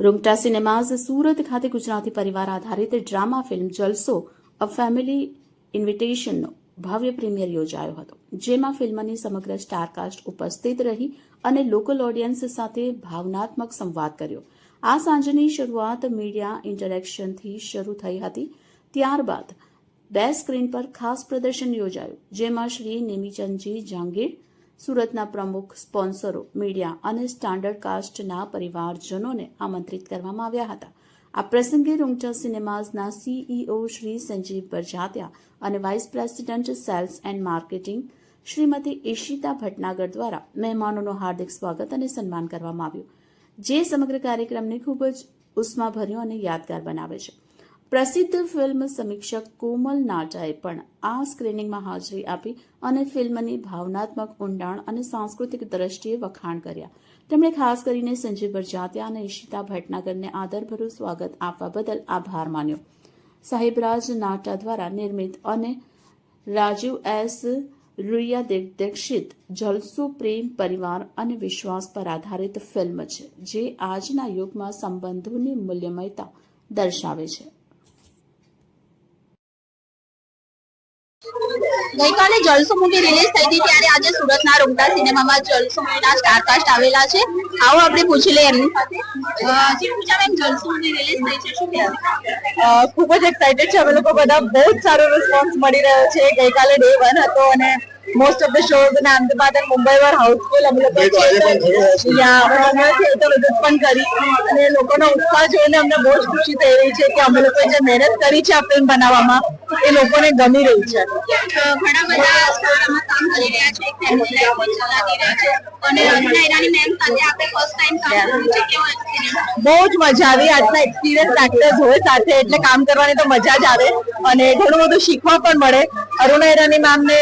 Rungta cinemas Surat ખાતે ગુજરાતી પરિવાર આધારિત drama film Jalso a family ઇન્વિટેશનનો ભવ્ય પ્રીમિયર યોજાયો હતો જેમાં ફિલ્મની સમગ્ર સ્ટારકાસ્ટ ઉપસ્થિત રહી અને લોકલ ઓડિયન્સ સાથે ભાવનાત્મક સંવાદ કર્યો આ સાંજની શરૂઆત મીડિયા ઇન્ટરેક્શનથી શરૂ થઈ હતી ત્યારબાદ બે સ્ક્રીન પર ખાસ પ્રદર્શન યોજાયું જેમાં શ્રી નેમીચંદજી જાંગીર સુરતના પ્રમુખ, સ્પોન્સરો, મીડિયા અને સ્ટાન્ડર્ડ કાસ્ટના પરિવારજનોને આમંત્રિત કરવામાં આવ્યા હતા. આ પ્રસંગે રૂંગચા સિનેમાઝના સીઈઓ શ્રી સંજીવ બરજાત્યા અને vice president sales and marketing Shrimati Ishita Bhatnagar દ્વારા મહેમાનોનું હાર્દિક સ્વાગત અને સન્માન કરવામાં આવ્યું. જે સમગ્ર કાર્યક્રમને ખૂબ જ ઉષ્માભર્યો અને યાદગાર બનાવે છે. પ્રસિદ્ધ ફિલ્મ સમીક્ષક કોમલ નાટાએ પણ આ સ્ક્રીનિંગમાં હાજરી આપી અને ફિલ્મની ભાવનાત્મક ઊંડાણ અને સાંસ્કૃતિક દ્રષ્ટિએ વખાણ કર્યા. તેમણે ખાસ કરીને સંજીવ બરજાત્યા અને ઈશિતા ભટનાગરને આદરભર્યું સ્વાગત આપવા બદલ આભાર માન્યો. સાહેબરાજ નાટા દ્વારા નિર્મિત અને રાજીવ એસ રૂયા દિગ્દર્શિત જલસુ પ્રેમ પરિવાર અને વિશ્વાસ પર આધારિત ફિલ્મ છે, જે આજના યુગમાં સંબંધોની મૂલ્યમયતા દર્શાવે છે. ગઈકાલે જલસો મૂવી રિલીઝ થઈ હતી ત્યારે આજે સુરતના રૂમટા સિનેમામાં જલસો મૂવીના સ્ટારકાસ્ટ આવેલા છે. આવો આપણે પૂછી લઈએ એમની સાથે. ખૂબ જ એક્સાઇટેડ છે. અમે લોકો બધા બહુ જ સારો રિસ્પોન્સ મળી રહ્યો છે. ગઈકાલે ડે વન હતો અને મોસ્ટ ઓફ ધ શોઝ અને અમદાવાદ અને મુંબઈ વર હાઉસફુલ અમે લોકો થિયેટર ઉત્પન્ન કરી. અને લોકોનો ઉત્સાહ જોઈને અમને બહુ જ ખુશી થઈ રહી છે કે અમે લોકોએ જે મહેનત કરી છે આ ફિલ્મ બનાવવામાં એ લોકોને ગમી રહી છે. ઘણા બધા સ્ટારમાં કામ કરી રહ્યા છે ફેમિલી લાઈફ પણ ચલાવી રહ્યા છે. અને અનિતા ઈરાની મેમ સાથે આપણે ફર્સ્ટ ટાઈમ કામ કર્યું છે. કેવો એક્સપિરિયન્સ બહુ જ મજા આવી. આટલા એક્સપિરિયન્સ એક્ટર્સ હોય સાથે એટલે કામ કરવાની તો મજા જ આવે. અને ઘણું બધું શીખવા પણ મળે. અરુણા ઈરાની મેમને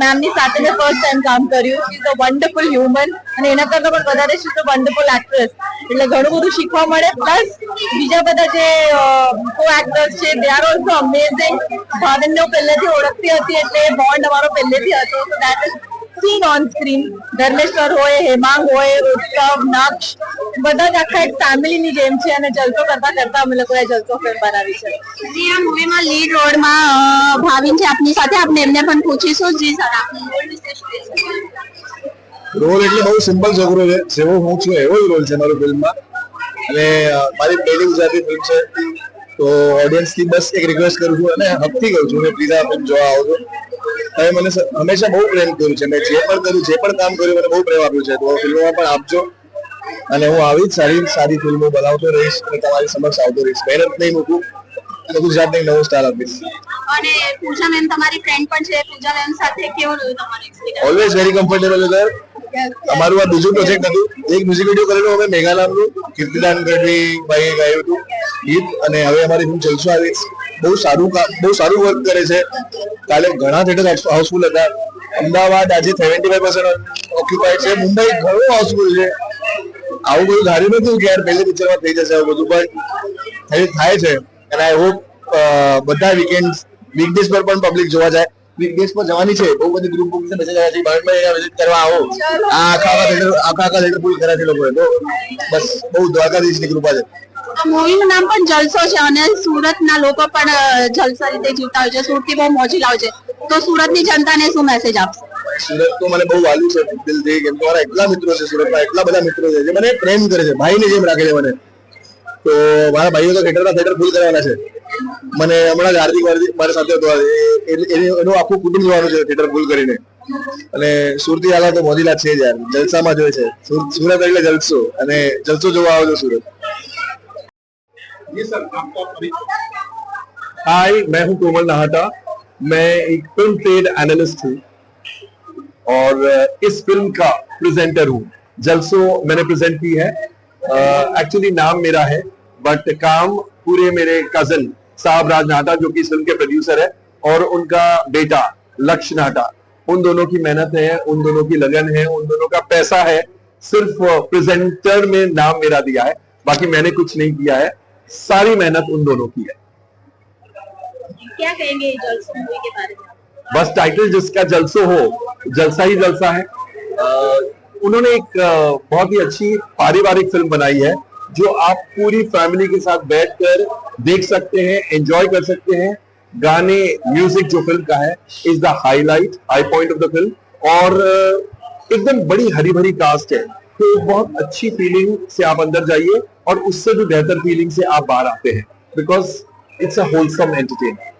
મેમની સાથે મેં ફર્સ્ટ ટાઈમ કામ કર્યું. She is a wonderful human અને એના કરતા પણ વધારે she is a wonderful actress એટલે ઘણું બધું શીખવા મળે. પ્લસ બીજા બધા જે કો એક્ટર્સ છે દે આર ઓલસો અમેઝિંગ ભાવિનને હું પહેલેથી ઓળખતી હતી એટલે બોન્ડ અમારો પહેલેથી હતો. તો that is scene on screen Dharmeshwar હોય હેમાંગ હોય ઉત્સવ નક્ષ બધા જ આખા એક ફેમિલીની જેમ છે અને જલસો કરતા કરતા અમે લોકોએ જલસો ફિલ્મ બનાવી છે. જી આ મૂવીમાં લીડ રોડમાં ભાવિન છે આપની સાથે. આપણે એમને પણ પૂછીશું. જી સર આપની રોલ વિશે રોલ એટલે બહુ સિમ્પલ છોકરો છે. જેવો હું છું એવો જ રોલ છે મારો ફિલ્મમાં. અને મારી પહેલી ગુજરાતી ફિલ્મ છે. તો ઓડિયન્સથી બસ એક રિક્વેસ્ટ કરું છું અને હકથી કહું છું કે પ્લીઝ આ ફિલ્મ જોવા આવજો. તમે મને હંમેશા બહુ પ્રેમ કર્યું છે. મેં જે પણ કર્યું જે પણ કામ કર્યું મને બહુ પ્રેમ આપ્યું છે. તો ફિલ્મોમાં પણ આપજો. અને હું આવી જ સારી સારી ફિલ્મો બનાવતો રહીશ અને તમારી સમક્ષ આવતો રહીશ. મહેનત નહીં મૂકું. અને ગુજરાતને નવો સ્ટાર આપીશ. અને પૂજા મેમ તમારી ફ્રેન્ડ પણ છે. પૂજા મેમ સાથે કેવો રહ્યો તમારો experience always very comfortable sir અમારું આ બીજું પ્રોજેક્ટ હતું. એક મ્યુઝિક વીડિયો કરેલું અમે મેઘા નામનું કીર્તિદાન ગઢવી ભાઈએ ગાયું હતું. ગીત. અને હવે અમારી ફિલ્મ જલસો આવી બહુ સારું બહુ સારું વર્ક કરે છે. કાલે ઘણા થિયેટર હાઉસફુલ હતા. અમદાવાદ આજે સેવન્ટી ફાઈવ પર્સન્ટ ઓક્યુપાઈડ છે. મુંબઈ ઘણું હાઉસફુલ છે. આવું બધું ધાર્યું નતું કે યાર પહેલી પિક્ચરમાં થઈ જશે આવું બધું પણ થાય છે. અને આઈ હોપ બધા વીકેન્ડ વીકડેઝ પર પણ પબ્લિક જોવા જાય. વીકડેસ પર જવાની છે. બહુ બધી ગ્રુપ બુક મેસેજ આવ્યા છે અહીંયા વિઝિટ કરવા આવો. આ આખા આખા થિયેટર આખા આખા થિયેટર પૂરી કર્યા છે લોકોએ. તો બસ બહુ દ્વારકાધીશની કૃપા છે. આ મૂવીનું નામ પણ જલસો છે અને સુરતના લોકો પણ જલસા રીતે જીવતા હોય છે. સુરતી બહુ મોજી લાવે છે. તો સુરતની જનતાને શું મેસેજ આપશે? સુરત તો મને બહુ વાલું છે દિલથી કેમ કે મારા એટલા મિત્રો છે સુરતમાં એટલા બધા મિત્રો છે જે મને પ્રેમ કરે છે. ભાઈને જેમ રાખે છે મને. તો મારા ભાઈઓ તો થિયેટરના થિયેટર ફૂલ કરવાના છે. મને હમણાં જ હાર્દિક મારી સાથે હતો. એનું આખું કુટુંબ જોવાનું છે થિયેટર ફૂલ કરીને. અને સુરતી આલા તો મોદીલા છે જ યાર. જલસામાં જોઈએ છે. સુરત એટલે જલસો. અને જલસો જોવા આવ્યો સુરત. हाय मैं हूँ कोमल नाहटा। मैं एक फ़िल्म ट्रेड एनालिस्ट हूँ और इस फ़िल्म का प्रेजेंटर हूँ। जलसो मैंने प्रेजेंट की है। एक्चुअली नाम मेरा है बट काम पूरे मेरे कज़न साहब राज नाहटा, जो कि इस फ़िल्म के प्रोड्यूसर है, और उनका बेटा लक्ष्य नाहटा। उन दोनों की मेहनत है, उन दोनों की लगन है, उन दोनों का पैसा है। सिर्फ़ प्रेजेंटर में नाम मेरा दिया है, बाकी मैंने कुछ नहीं किया है। सारी मेहनत उन दोनों की है। क्या कहेंगे जलसो मूवी के बारे में? बस टाइटल जिसका जलसो हो जलसा ही जलसा है। उन्होंने एक बहुत ही अच्छी पारिवारिक फ़िल्म बनाई है जो आप पूरी फैमिली के साथ बैठकर देख सकते हैं एंजॉय कर सकते हैं। गाने म्यूज़िक जो फ़िल्म का है is the highlight high point of the film और एकदम बड़ी हरी भरी कास्ट है तो बहुत अच्छी फीलिंग से आप अंदर जाइए और उससे भी बेहतर फीलिंग से आप बाहर आते हैं because it's a wholesome entertainment